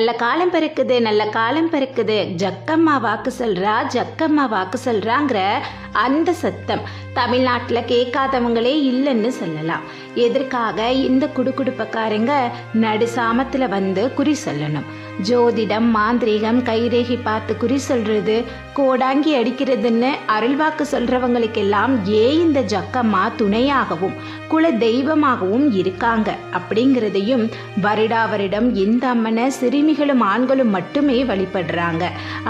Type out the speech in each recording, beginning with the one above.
நல்ல காலம் பிறக்குது நல்ல காலம் பிறக்குது. ஜக்கம்மா வாக்கு சொல்றா ஜக்கம்மா வாக்கு சொல்றாங்கிற அந்த சத்தம் தமிழ்நாட்டில் கேட்காதவங்களே இல்லைன்னு சொல்லலாம். எதற்காக இந்த குடுகுடுப்பக்காரங்க நடு சாமத்தில் வந்து குறி சொல்லணும். ஜோதிடம் மாந்திரீகம் கைரேகி பார்த்து குறி சொல்றது கோடாங்கி அடிக்கிறதுன்னு அருள்வாக்கு சொல்றவங்களுக்கெல்லாம் ஏன் இந்த ஜக்கம்மா துணையாகவும் குல தெய்வமாகவும் இருக்காங்க. அப்படிங்கிறதையும் வருடா வருடம் இந்த அம்மனை சிறுமிகளும் ஆண்களும் மட்டுமே வழிபடுறாங்க.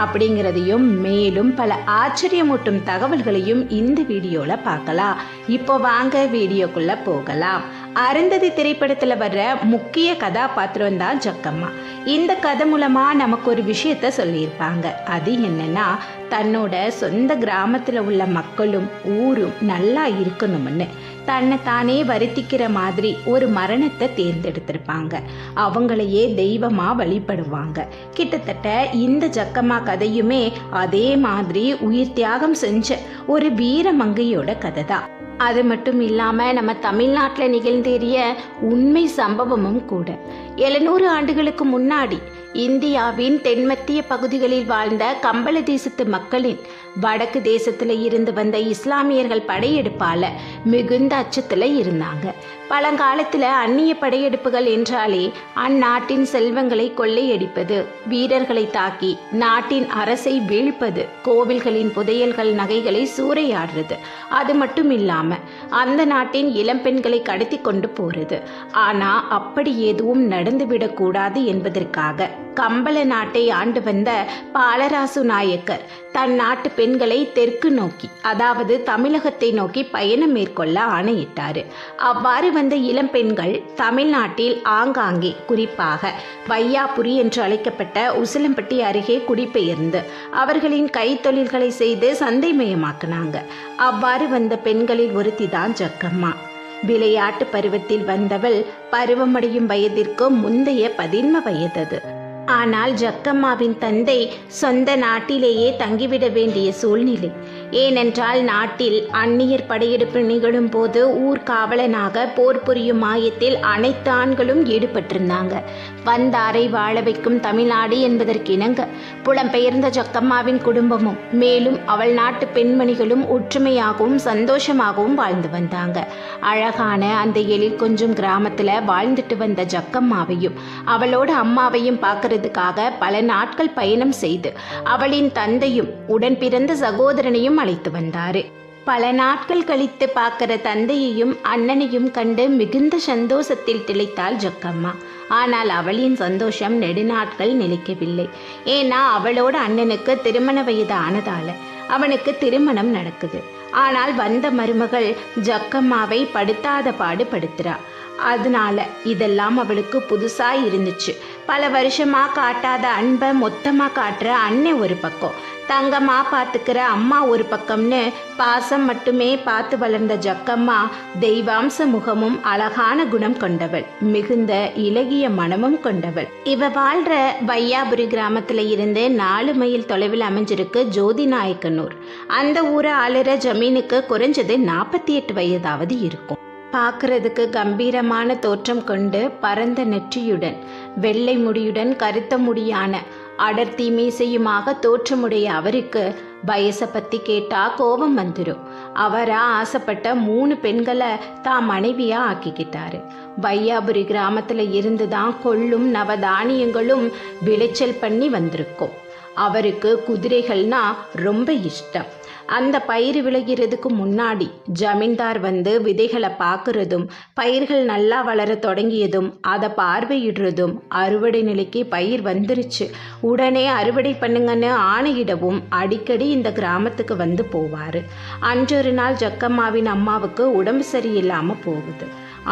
அப்படிங்கிறதையும் மேலும் பல ஆச்சரியமூட்டும் தகவல்களையும் இந்த வீடியோவில் பார்க்கலாம். இப்போ வாங்க வீடியோக்குள்ள போகலாம். அருந்ததி திரைப்படத்தில் வர்ற முக்கிய கதாபாத்திரம் தான் ஜக்கம்மா. இந்த கதை மூலமாக நமக்கு ஒரு விஷயத்த சொல்லியிருப்பாங்க. அது என்னன்னா தன்னோட சொந்த கிராமத்தில் உள்ள மக்களும் ஊரும் நல்லா இருக்கணும்னு. தன்னை தானே வருத்திக்கிற மாதிரி ஒரு மரணத்தை தேர்ந்தெடுத்திருப்பாங்க. அவங்களையே தெய்வமாக வழிபடுவாங்க. கிட்டத்தட்ட இந்த ஜக்கம்மா கதையுமே அதே மாதிரி உயிர் தியாகம் செஞ்ச ஒரு வீரமங்கையோட கதை தான் அது மட்டும் இல்லாமல் நம்ம தமிழ்நாட்டில் நிகழ்ந்தேறிய உண்மை சம்பவமும் கூட. எழுநூறு ஆண்டுகளுக்கு முன்னாடி இந்தியாவின் தென்மத்திய பகுதிகளில் வாழ்ந்த கம்பள தேசத்து மக்களின் வடக்கு தேசத்தில் இருந்து வந்த இஸ்லாமியர்கள் படையெடுப்பால மிகுந்த அச்சத்தில் இருந்தாங்க. பழங்காலத்தில் அந்நிய படையெடுப்புகள் என்றாலே அந்நாட்டின் செல்வங்களை கொள்ளையடிப்பது வீரர்களை தாக்கி நாட்டின் அரசை வீழ்ப்பது கோவில்களின் புதையல்கள் நகைகளை சூறையாடுறது. அது மட்டும் இல்லாமல் அந்த நாட்டின் இளம்பெண்களை கடத்தி கொண்டு போறது. ஆனா அப்படி எதுவும் நடந்துவிடக்கூடாது என்பதற்காக கம்பள நாட்டை ஆண்டு வந்த பாலராசு நாயக்கர் தன் நாட்டு பெண்களை தெற்கு நோக்கி அதாவது தமிழகத்தை நோக்கி பயணம் மேற்கொள்ள ஆணையிட்டார். அவ்வாறு வந்த இளம்பெண்கள் தமிழ்நாட்டில் ஆங்காங்கே குறிப்பாக வையாபுரி என்று அழைக்கப்பட்ட உசிலம்பட்டி அருகே குடிபெயர்ந்து அவர்களின் கைத்தொழில்களை செய்து சந்தைமயமாக்குனாங்க. அவ்வாறு வந்த பெண்களில் ஒருத்திதான் ஜக்கம்மா. விளையாட்டு பருவத்தில் வந்தவள் பருவமடையும் வயதிற்கு முந்தைய பதின்ம வயதது. ஆனால் ஜக்கம்மாவின் தந்தை சொந்த நாட்டிலேயே தங்கிவிட வேண்டிய சூழ்நிலை. ஏனென்றால் நாட்டில் அந்நியர் படையெடுப்பு நிகழும் போது ஊர்காவலனாக போர் புரியும் மாயத்தில் அனைத்து ஆண்களும் ஈடுபட்டிருந்தாங்க. வந்தாரை வாழ வைக்கும் தமிழ்நாடு என்பதற்கிணங்க புலம்பெயர்ந்த ஜக்கம்மாவின் குடும்பமும் மேலும் அவள் நாட்டு பெண்மணிகளும் ஒற்றுமையாகவும் சந்தோஷமாகவும் வாழ்ந்து வந்தாங்க. அழகான அந்த எழில் கொஞ்சம் கிராமத்தில் வாழ்ந்துட்டு வந்த ஜக்கம்மாவையும் அவளோட அம்மாவையும் பார்க்கறதுக்காக பல நாட்கள் பயணம் செய்து அவளின் தந்தையும் உடன் பிறந்த சகோதரனையும் அழைத்து வந்தாரு. பல நாட்கள் கழித்து பார்க்கிற தந்தையையும் அண்ணனையும் கண்டு மிகுந்த சந்தோஷத்தில் திளைத்தாள் ஜக்கம்மா. ஆனால் அவளின் சந்தோஷம் நெடுநாட்கள் நிலைக்கவில்லை. ஏன்னா அவளோட அண்ணனுக்கு திருமண வயது ஆனதால அவனுக்கு திருமணம் நடக்குது. ஆனால் வந்த மருமகள் ஜக்கம்மாவை படுத்தாத பாடு படுத்துறா. அதனால இதெல்லாம் அவளுக்கு புதுசா இருந்துச்சு. பல வருஷமா காட்டாத அன்பை மொத்தமா காட்டுற அன்னை ஒரு பக்கம். தங்கம்மா பார்த்துக்கிற அம்மா ஒரு பக்கம்னு பாசம் மட்டுமே பார்த்து வளர்ந்த ஜக்கம்மா தெய்வாம்ச முகமும் அழகான குணம் கொண்டவள். மிகுந்த இலகிய மனமும் கொண்டவள். இவ வாழ்ற வையாபுரி கிராமத்துல இருந்து நாலு மைல் தொலைவில் அமைஞ்சிருக்கு ஜோதி நாயக்கனூர் அந்த ஊரை ஆளுற ஜமீனுக்கு குறைஞ்சது நாற்பத்தி எட்டு வயதாவது இருக்கும். பார்க்கறதுக்கு கம்பீரமான தோற்றம் கொண்டு பரந்த நெற்றியுடன் வெள்ளை முடியுடன் கருத்த முடியான அடர்த்தி மீசையுமாக தோற்றமுடைய அவருக்கு வயசை பற்றி கேட்டா கோபம் வந்துடும் அவரா ஆசைப்பட்ட மூணு பெண்களை தான் மனைவியா ஆக்கிக்கிட்டாரு. வையாபுரி கிராமத்தில் இருந்து தான் கொள்ளும் நவதானியங்களும் விளைச்சல் பண்ணி வந்திருக்கும். அவருக்கு குதிரைகள்னா ரொம்ப இஷ்டம். அந்த பயிர் விளைகிறதுக்கு முன்னாடி ஜமீன்தார் வந்து விதைகளை பார்க்கறதும் பயிர்கள் நல்லா வளர தொடங்கியதும் அதை பார்வையிடுறதும் அறுவடை நிலைக்கு பயிர் வந்துருச்சு. உடனே அறுவடை பண்ணுங்கன்னு ஆணையிடவும் அடிக்கடி இந்த கிராமத்துக்கு வந்து போவார். அன்றொரு நாள் ஜக்கம்மாவின் அம்மாவுக்கு உடம்பு சரியில்லாமல் போகுது.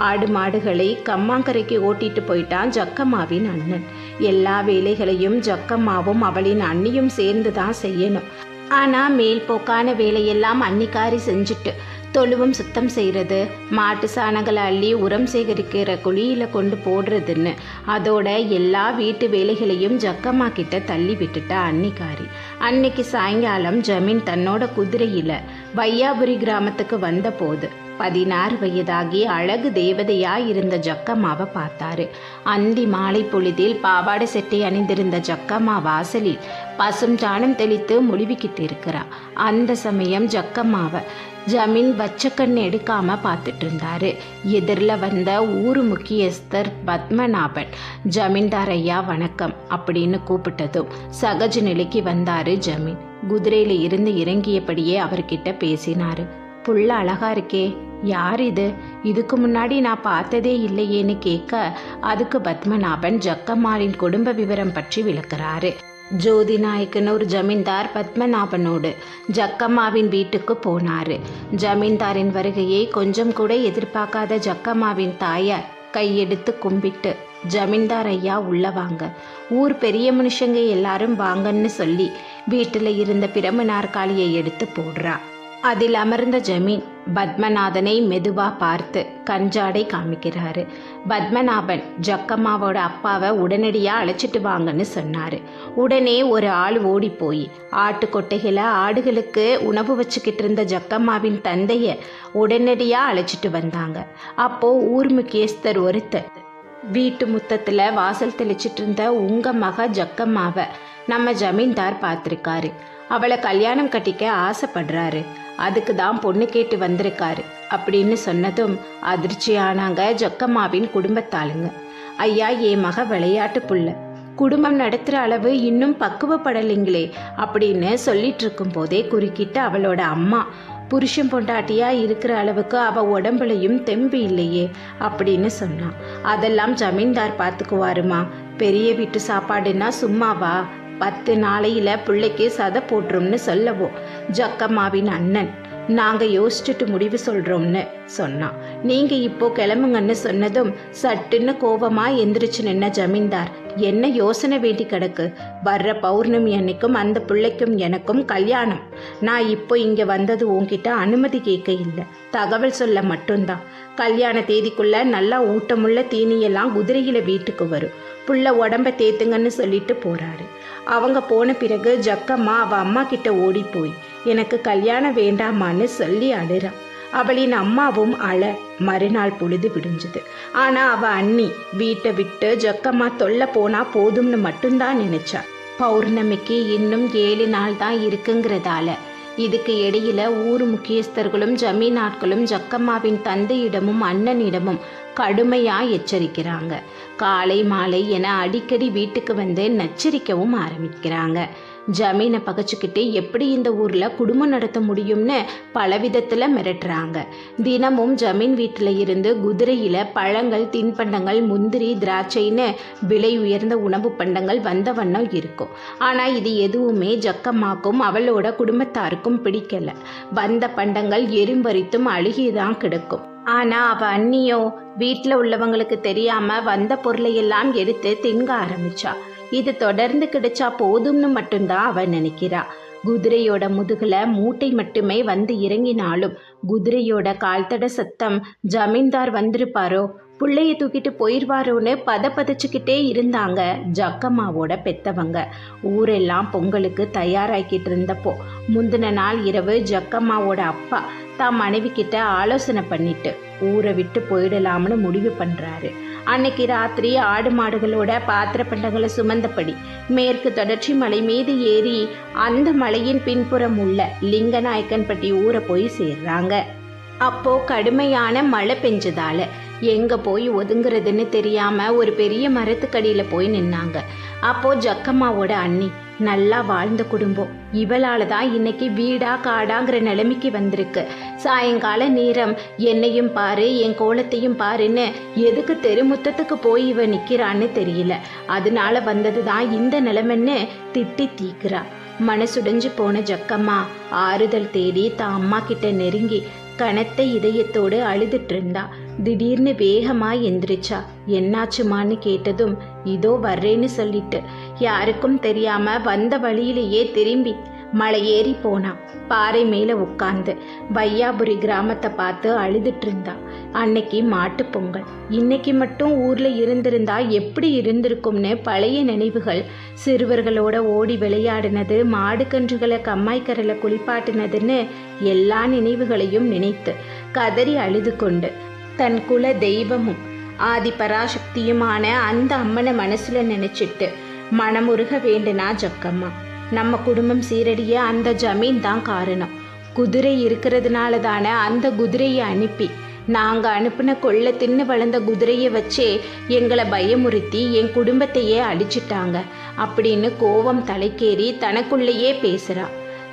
ஆடு மாடுகளை கம்மாங்கரைக்கு ஓட்டிட்டு போயிட்டான் ஜக்கம்மாவின் அண்ணன். எல்லா வேலைகளையும் ஜக்கம்மாவும் அவளின் அண்ணியும் சேர்ந்து தான் செய்யணும். ஆனால் மேல் போக்கான வேலையெல்லாம் அன்னிக்காரி செஞ்சுட்டு தொழுவும் சுத்தம் செய்கிறது மாட்டு சாணங்களை அள்ளி உரம் சேகரிக்கிற குழியில் கொண்டு போடுறதுன்னு அதோட எல்லா வீட்டு வேலைகளையும் ஜக்கம்மா கிட்ட தள்ளி விட்டுட்டா அன்னிக்காரி. அன்னைக்கு சாயங்காலம் ஜமீன் தன்னோட குதிரையில் வையாபுரி கிராமத்துக்கு வந்தபோது பதினாறு வயதாகி அழகு தேவதையாக இருந்த ஜக்கம்மாவை பார்த்தாரு. அந்தி மாலை பொழுதில் பாவாடை செட்டை அணிந்திருந்த ஜக்கம்மா வாசலில் பசும் சாணம் தெளித்து முழுவிக்கிட்டு இருக்கிறா அந்த சமயம் ஜக்கம்மாவை ஜமீன் வச்சக்கண்ணு எடுக்காம பார்த்துட்டு இருந்தாரு எதிரில் வந்த ஊர் முக்கியஸ்தர் பத்மநாபன் ஜமீன்தார் ஐயா வணக்கம் அப்படின்னு கூப்பிட்டதும் சகஜ நிலைக்கு வந்தாரு ஜமீன். குதிரையில இருந்து இறங்கியபடியே அவர்கிட்ட பேசினாரு. புள்ள அழகா இருக்கே யார் இது? இதுக்கு முன்னாடி நான் பார்த்ததே இல்லையேன்னு கேட்க அதுக்கு பத்மநாபன் ஜக்கம்மாளின் குடும்ப விவரம் பற்றி விளக்குறாரு. ஜோதி நாயக்குன்னு ஒரு ஜமீன்தார் பத்மநாபனோடு ஜக்கம்மாவின் வீட்டுக்கு போனாரு. ஜமீன்தாரின் வருகையை கொஞ்சம் கூட எதிர்பார்க்காத ஜக்கம்மாவின் தாயார் கையெடுத்து கும்பிட்டு ஜமீன்தார் ஐயா உள்ள வாங்க. ஊர் பெரிய மனுஷங்க எல்லாரும் வாங்கன்னு சொல்லி வீட்டில் இருந்த பிரம நாற்காலியை எடுத்து போடுறா. அதில் அமர்ந்த ஜமீன் பத்மநாதனை மெதுவா பார்த்து கஞ்சாடை காமிக்கிறாரு. பத்மநாபன் ஜக்கம்மாவோட அப்பாவை உடனடியாக அழைச்சிட்டு வாங்கன்னு சொன்னார். உடனே ஒரு ஆள் ஓடி போய் ஆட்டு கொட்டைகளை ஆடுகளுக்கு உணவு வச்சுக்கிட்டு இருந்த ஜக்கம்மாவின் தந்தைய உடனடியாக அழைச்சிட்டு வந்தாங்க. அப்போ ஊர் முக்கியஸ்தர் ஒருத்தர் வீட்டு முத்தத்தில் வாசல் தெளிச்சிட்டு இருந்த உங்க மக ஜக்கம்மாவை நம்ம ஜமீன்தார் பார்த்துருக்காரு. அவளை கல்யாணம் கட்டிக்க ஆசைப்படுறாரு. அதுக்கு தான் பொண்ணு கேட்டு வந்திருக்காரு. அப்படின்னு சொன்னதும் அதிர்ச்சியானாங்க ஜக்கம்மாவின் குடும்பத்தாளுங்க. ஐயா என் மக விளையாட்டு புள்ள. குடும்பம் நடத்துகிற அளவு இன்னும் பக்குவப்படலைங்களே அப்படின்னு சொல்லிட்டு இருக்கும் போதே குறுக்கிட்டு அவளோட அம்மா புருஷன் பொண்டாட்டியா இருக்கிற அளவுக்கு அவ உடம்புலையும் தெம்பு இல்லையே அப்படின்னு சொன்னான். அதெல்லாம் ஜமீன்தார் பார்த்துக்குவாருமா பெரிய வீட்டு சாப்பாடுன்னா சும்மாவா? பத்து நாளையில் பிள்ளைக்கு சதை போட்டுரும்னு சொல்லவோ ஜக்கம்மாவின் அண்ணன் நாங்கள் யோசிச்சுட்டு முடிவு சொல்கிறோம்னு சொன்னான். நீங்கள் இப்போ கிளம்புங்கன்னு சொன்னதும் சட்டுன்னு கோபமாக எந்திரிச்சு நின்ன ஜமீன்தார் என்ன யோசனை வேண்டி கிடக்கு? வர்ற பௌர்ணமி அன்னைக்கும் அந்த பிள்ளைக்கும் எனக்கும் கல்யாணம். நான் இப்போ இங்கே வந்தது உன்கிட்ட அனுமதி கேட்க இல்லை. தகவல் சொல்ல மட்டும்தான். கல்யாண தேதிக்குள்ள நல்லா ஊட்டமுள்ள தீனியெல்லாம் குதிரையில் வீட்டுக்கு வரும். புள்ள உடம்ப தேத்துங்கன்னு சொல்லிட்டு போறாரு. அவங்க போன பிறகு ஜக்கம்மா அவ அம்மா கிட்ட ஓடி போய் எனக்கு கல்யாணம் வேண்டாமான்னு சொல்லி அழுறான் அவளின் அம்மாவும் அழ மறுநாள் பொழுது விடிஞ்சது. ஆனா அவ அண்ணி வீட்டை விட்டு ஜக்கம்மா தொல்ல போனா போதும்னு மட்டும்தான் நினைச்சா. பௌர்ணமிக்கு இன்னும் ஏழு நாள் தான் இருக்குங்கிறதால இதுக்கு இடையில ஊர் முக்கியஸ்தர்களும் ஜமீனாட்களும் ஜக்கம்மாவின் தந்தையிடமும் அண்ணனிடமும் கடுமையா எச்சரிக்கிறாங்க. காலை மாலை என அடிக்கடி வீட்டுக்கு வந்து நச்சரிக்கவும் ஆரம்பிக்கிறாங்க. ஜமீனை பகச்சுக்கிட்டு எப்படி இந்த ஊரில் குடும்பம் நடத்த முடியும்னு பலவிதத்தில் மிரட்டுறாங்க. தினமும் ஜமீன் வீட்டில் இருந்து குதிரையில் பழங்கள் தின்பண்டங்கள் முந்திரி திராட்சைன்னு விலை உயர்ந்த உணவு பண்டங்கள் வந்த வண்ணம் இருக்கும். ஆனால் இது எதுவுமே ஜக்கம்மாக்கும் அவளோட குடும்பத்தாருக்கும் பிடிக்கல. வந்த பண்டங்கள் எரிம்பறித்தும் அழுகிதான் கிடக்கும். ஆனா அவ அண்ணியோ வீட்டில் உள்ளவங்களுக்கு தெரியாம வந்த பொருளையெல்லாம் எடுத்து திங்க ஆரம்பிச்சா. இது தொடர்ந்து கிடைச்சா போதும்னு மட்டும்தான் அவன் நினைக்கிறா. குதிரையோட முதுகுல மூட்டை மட்டுமே வந்து இறங்கினாலும் குதிரையோட கால்தட சத்தம் ஜமீன்தார் வந்திருப்பாரோ? பிள்ளைய தூக்கிட்டு போயிடுவாரோன்னு பத பதச்சுக்கிட்டே இருந்தாங்க ஜக்கம்மாவோட பெத்தவங்க. ஊரெல்லாம் பொங்கலுக்கு தயாராக்கிட்டு இருந்தப்போ முந்தின நாள் இரவு ஜக்கம்மாவோட அப்பா தான் மனைவி கிட்ட ஆலோசனை பண்ணிட்டு ஊரை விட்டு போயிடலாம்னு முடிவு பண்றாரு. அன்னைக்கு ராத்திரி ஆடு மாடுகளோட பாத்திர பண்டங்களை சுமந்தபடி மேற்கு தொடர்ச்சி மலை மீது ஏறி அந்த மலையின் பின்புறம் உள்ள லிங்கநாயக்கன்பட்டி ஊரை போய் சேர்றாங்க. அப்போ கடுமையான மழை பெஞ்சதால எங்க போய் ஒதுங்குறதுன்னு தெரியாம ஒரு பெரிய மரத்துக்கடியில போய் நின்னாங்க. அப்போ ஜக்கம்மாவோட அண்ணி நல்லா வாழ்ந்த குடும்பம். இவளால தான் இன்னைக்கு வீடா காடாங்கிற நிலைமைக்கு வந்திருக்கு. சாயங்கால நேரம் என்னையும் பாரு என் கோலத்தையும் பாருன்னு எதுக்கு தெருமுத்தத்துக்கு போய் இவ நிக்கிறான்னு தெரியல. அதனால வந்தது தான் இந்த நிலைமைன்னு திட்டி தீக்குறா. மனசுடைஞ்சு போன ஜக்கம்மா ஆறுதல் தேடி தான் அம்மா கிட்ட நெருங்கி கனத்த இதயத்தோடு அழுதுட்டு இருந்தா. திடீர்னு வேகமாக எந்திரிச்சா. என்னாச்சுமான்னு கேட்டதும் இதோ வர்றேன்னு சொல்லிட்டு யாருக்கும் தெரியாம வந்த வழியிலேயே திரும்பி மலை ஏறி போனான் பாறை மேலே உட்காந்து வையாபுரி கிராமத்தை பார்த்து அழுதுட்டு இருந்தான் அன்னைக்கு மாட்டுப் பொங்கல். இன்னைக்கு மட்டும் ஊர்ல இருந்திருந்தா எப்படி இருந்திருக்கும்னு பழைய நினைவுகள். சிறுவர்களோட ஓடி விளையாடினது மாடு கன்றுகளை கம்மாய்க்கரையில் குளிப்பாட்டினதுன்னு எல்லா நினைவுகளையும் நினைத்து கதறி அழுது கொண்டு தன் குல தெய்வமும் ஆதி பராசக்தியுமான அந்த அம்மனை மனசுல நினைச்சிட்டு மனமுருக வேண்டுனா ஜக்கம்மா. நம்ம குடும்பம் சீரடிய அந்த ஜமீன் தான் காரணம். குதிரை இருக்கிறதுனால தானே அந்த குதிரையை அனுப்பி நாங்கள் அனுப்பின கொள்ள தின்னு வளர்ந்த குதிரையை வச்சே எங்களை பயமுறுத்தி என் குடும்பத்தையே அடிச்சிட்டாங்க அப்படின்னு கோவம் தலைக்கேறி தனக்குள்ளேயே பேசுறா.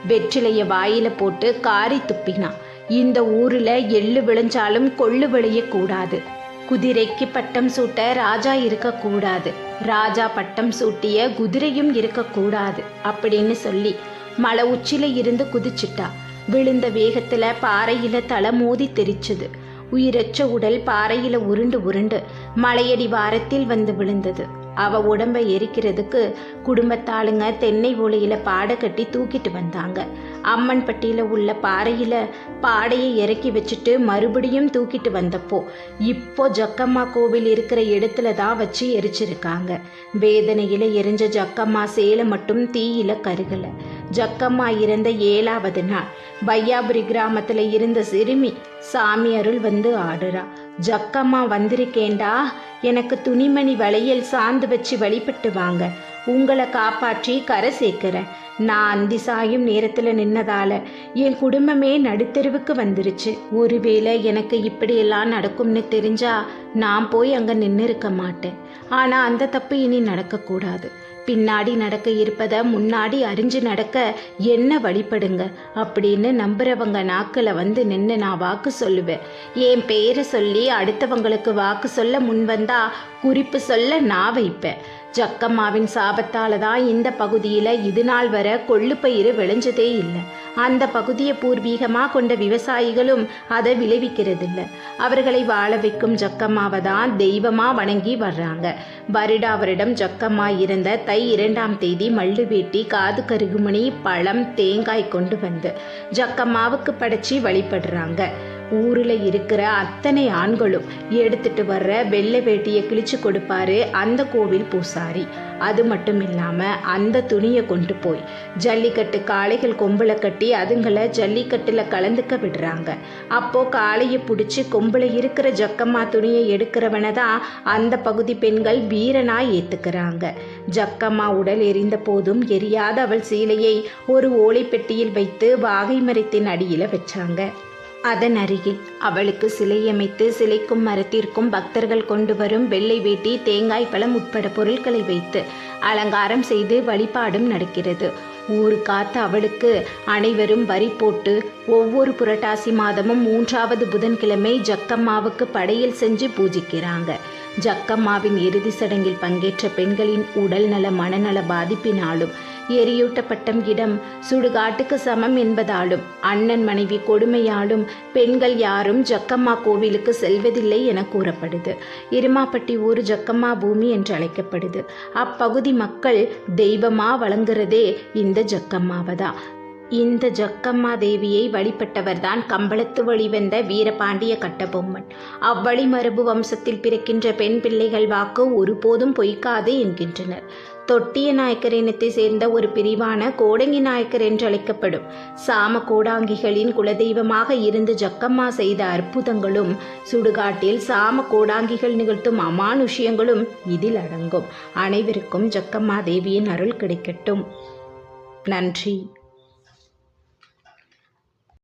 வெற்றிலைய வாயில போட்டு காரி துப்பினான் இந்த ஊரில் எள்ளு விளைஞ்சாலும் கொள்ளு விளையக்கூடாது குதிரைக்கு பட்டம் சூட்ட ராஜா இருக்கக்கூடாது ராஜா பட்டம் சூட்டிய குதிரையும் இருக்கக்கூடாது அப்படின்னு சொல்லி மலை உச்சில இருந்து குதிச்சிட்டா. விழுந்த வேகத்துல பாறையில தலை மோதி தெரிச்சுது. உயிரற்ற உடல் பாறையில உருண்டு உருண்டு மலையடி வாரத்தில் வந்து விழுந்தது. அவ உடம்பை எரிக்கிறதுக்கு குடும்பத்தாளுங்க தென்னை ஓலையில பாடை கட்டி தூக்கிட்டு வந்தாங்க. அம்மன் பட்டியில உள்ள பாறையில பாடையை இறக்கி வச்சுட்டு மறுபடியும் தூக்கிட்டு வந்தப்போ இப்போ ஜக்கம்மா கோவில் இருக்கிற இடத்துல தான் வச்சு எரிச்சிருக்காங்க. வேதனையில எரிஞ்ச ஜக்கம்மா சேலை மட்டும் தீயில கருகலை. ஜக்கம்மா இறந்த ஏழாவது நாள் பையாபுரி கிராமத்துல இருந்த சிறுமி சாமி அருள் வந்து ஆடுறா. ஜக்கம்மா வந்திருக்கேண்டா எனக்கு துணிமணி வளையல் சாந்து வச்சு வழிபட்டு வாங்க. உங்களை காப்பாற்றி கரை சேர்க்கிறேன் நான் அந்தி சாயும் நேரத்தில் நின்னதால என் குடும்பமே நடுத்தெருவுக்கு வந்துருச்சு. ஒருவேளை எனக்கு இப்படியெல்லாம் நடக்கும்னு தெரிஞ்சா நான் போய் அங்கே நின்று இருக்க மாட்டேன். ஆனால் அந்த தப்பு இனி நடக்கக்கூடாது. பின்னாடி நடக்க இருப்பதை முன்னாடி அறிஞ்சு நடக்க என்ன வழிபடுங்க அப்படின்னு நம்புறவங்க நாக்கில் வந்து நின்று நான் வாக்கு சொல்லுவேன். என் பேரை சொல்லி அடுத்தவங்களுக்கு வாக்கு சொல்ல முன்வந்தா குறிப்பு சொல்ல நான் வைப்பேன். ஜக்கம்மாவின் சாபத்தால் தான் இந்த பகுதியில் இது நாள் வர கொள்ளுப்பயிறு விளைஞ்சதே இல்லை. அந்த பகுதியை பூர்வீகமாக கொண்ட விவசாயிகளும் அதை விளைவிக்கிறதில்ல. அவர்களை வாழ வைக்கும் ஜக்கம்மாவை தான் தெய்வமாக வணங்கி வர்றாங்க. வருடா வருடம் ஜக்கம்மா இருந்த தை இரண்டாம் தேதி மல்லு வெட்டி காது கருகுமணி பழம் தேங்காய் கொண்டு வந்து ஜக்கம்மாவுக்கு படைச்சி வழிபடுறாங்க. ஊரில் இருக்கிற அத்தனை ஆண்களும் எடுத்துட்டு வர்ற வெள்ளை வேட்டியை கிழிச்சு கொடுப்பாரு அந்த கோவில் பூசாரி. அது மட்டும் இல்லாமல் அந்த துணியை கொண்டு போய் ஜல்லிக்கட்டு காளைகள் கொம்பில் கட்டி அதுங்களை ஜல்லிக்கட்டில் கலந்துக்க விடுறாங்க. அப்போ காளையை பிடிச்சி கொம்பில் இருக்கிற ஜக்கம்மா துணியை எடுக்கிறவனை தான் அந்த பகுதி பெண்கள் வீரனாக ஏற்றுக்கிறாங்க ஜக்கம்மா உடல் எரிந்த போதும் எரியாத அவள் சீலையை ஒரு ஓலைப்பெட்டியில் வைத்து வாகை மரத்தின் அடியில் வச்சாங்க. அதன் அருகில் அவளுக்கு சிலையமைத்து சிலைக்கும் மரத்திற்கும் பக்தர்கள் கொண்டு வரும் வெள்ளை வேட்டி தேங்காய் பழம் உட்பட பொருட்களை வைத்து அலங்காரம் செய்து வழிபாடும் நடக்கிறது. ஊரு காத்து அவளுக்கு அனைவரும் வரி போட்டு ஒவ்வொரு புரட்டாசி மாதமும் மூன்றாவது புதன்கிழமை ஜக்கம்மாவுக்கு படையல் செஞ்சு பூஜிக்கிறாங்க. ஜக்கம்மாவின் இறுதி சடங்கில் பங்கேற்ற பெண்களின் உடல் நல மனநல பாதிப்பினாலும் எரியூட்டப்பட்ட இடம் சுடுகாட்டுக்கு சமம் என்பதாலும் அண்ணன் மனைவி கொடுமையாலும் பெண்கள் யாரும் ஜக்கம்மா கோவிலுக்கு செல்வதில்லை என கூறப்படுது. இருமாப்பட்டி ஊர் ஜக்கம்மா பூமி என்று அழைக்கப்படுது. அப்பகுதி மக்கள் தெய்வமா வழங்குறதே இந்த ஜக்கம்மாவை தான் இந்த ஜக்கம்மா தேவியை வழிபட்டவர்தான் கம்பளத்து வழிவந்த வீரபாண்டிய கட்டபொம்மன். அவ்வழி மரபு வம்சத்தில் பிறக்கின்ற பெண் பிள்ளைகள் வாக்கு ஒருபோதும் பொய்க்காது என்கின்றனர். தொட்டிய நாயக்கர் இனத்தை சேர்ந்த ஒரு பிரிவான கோடங்கி நாயக்கர் என்று அழைக்கப்படும் சாம கோடாங்கிகளின் குலதெய்வமாக இருந்து ஜக்கம்மா செய்த அற்புதங்களும் சுடுகாட்டில் சாம கோடாங்கிகள் நிகழ்த்தும் அமானுஷியங்களும் இதில் அடங்கும். அனைவருக்கும் ஜக்கம்மா தேவியின் அருள் கிடைக்கட்டும். நன்றி.